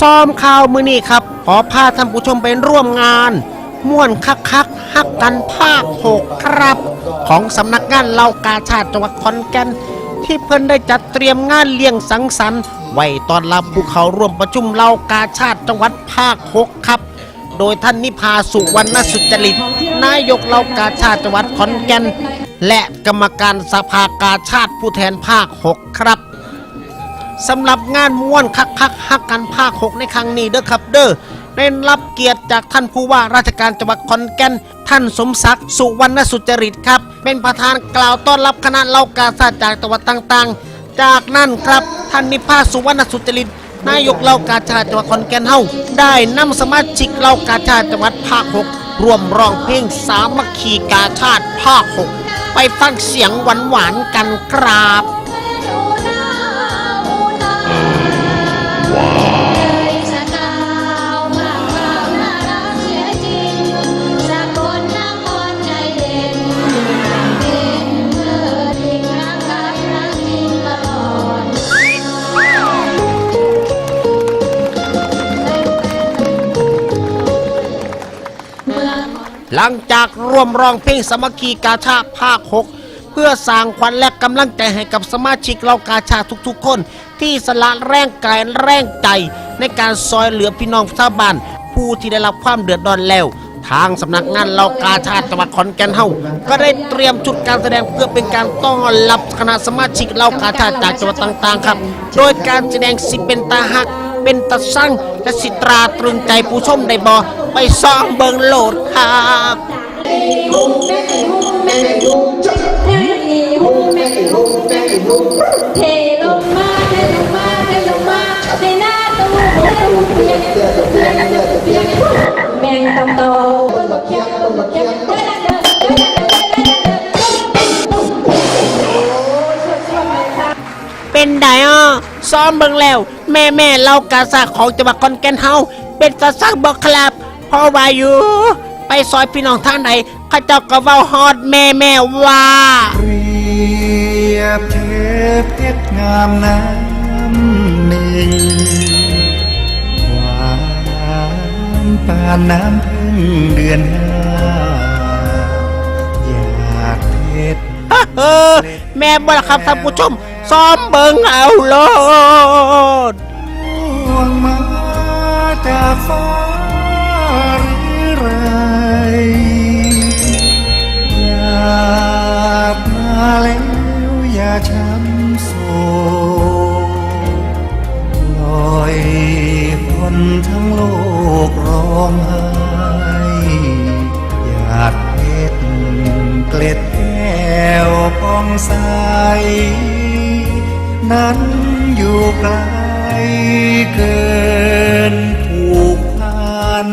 ซ้อมข่าวมือนี่ครับ ขอพาท่านผู้ชมไปร่วมงาน ม่วนคักคักฮักกันภาคหกครับ ของสำนักงานเหล่ากาชาติจังหวัดขอนแก่นที่เพิ่นได้จัดเตรียมงานเลี้ยงสังสรรค์ไว้ตอนรับผู้เขาร่วมประชุมเหล่ากาชาติจังหวัดภาคหกครับ โดยท่านนิพาสุวรรณสุจริต นายกเหล่ากาชาติจังหวัดขอนแก่นและกรรมการสภากาชาติผู้แทนภาคหกครับ สำหรับงานม้วนคักคักฮักกันภาค6ในครั้งนี้เด้อครับเด้อได้รับเกียรติจากท่านผู้ว่าราชการจังหวัดขอนแก่นท่านสมศักดิ์สุวรรณสุจริตครับ เป็นประธานกล่าวต้อนรับคณะเหล่ากาชาติจากจังหวัดต่างๆ จากนั้นครับท่านนิพาสุวรรณสุจริตนายกเหล่ากาชาติจังหวัดขอนแก่นเฮาได้นำสมาชิกเหล่ากาชาติจังหวัดภาค6ร่วมร้องเพลงสามัคคีกาชาติภาค6ไปฟังเสียงหวานๆกันครับ หลังจากร่วมร้องเพลงสมัคคีกาชาภาค 6 เพื่อสร้างขวัญและกำลังใจให้กับสมาชิกเหล่ากาชาทุกๆ คน ที่สละแรงกายแรงใจ ในการซอยเหลือพี่น้องชาวบ้าน ผู้ที่ได้รับความเดือดร้อนแล้ว ทางสำนักงานเหล่ากาชาติจังหวัดขอนแก่นเฮาก็ได้เตรียมชุดการแสดงเพื่อเป็นการต้อนรับคณะสมาชิกเหล่ากาชาติจากจังหวัดต่างๆ ครับ โดยการแสดงสิเป็นตาหักเป็นตาสั่งและสิตราตรึงใจผู้ชมได้บอไปซ้อมเบิงโหลดครับเทลงมาเทลงมาเทลงมาในหน้าตู้เปียกเปียกเปียกเปียกแมงตำโตเขียวเขียวเดินเดินเดินเดินเดินเป็นไดอะซ้อมเบิ่งแล้ว แม่แม่เล่ากาซาของจังหวัดขอนแก่นเฮาเป็นตาซักบอกครับ พราะว่าอยู่ไปซอยพี่น้องทางใดเข้าเจ้าก็เว้าฮอดแม่แม่ว่าเปรียบเทียบเพชรงามน้ำหนึ่งหวานปานน้ำพึ่งเดือนห้าอยากเพชรเออแม่บ่ล่ะครับท่านผู้ชมซ้อมเบิ่งเอาโลดล่วงมาจากฟ้า ช้ำโศกปล่อยคนทั้งโลกร้องไห้อยากเพชรเกล็ดแก้วปองใส นั้นอยู่ไกลเกินผูกพัน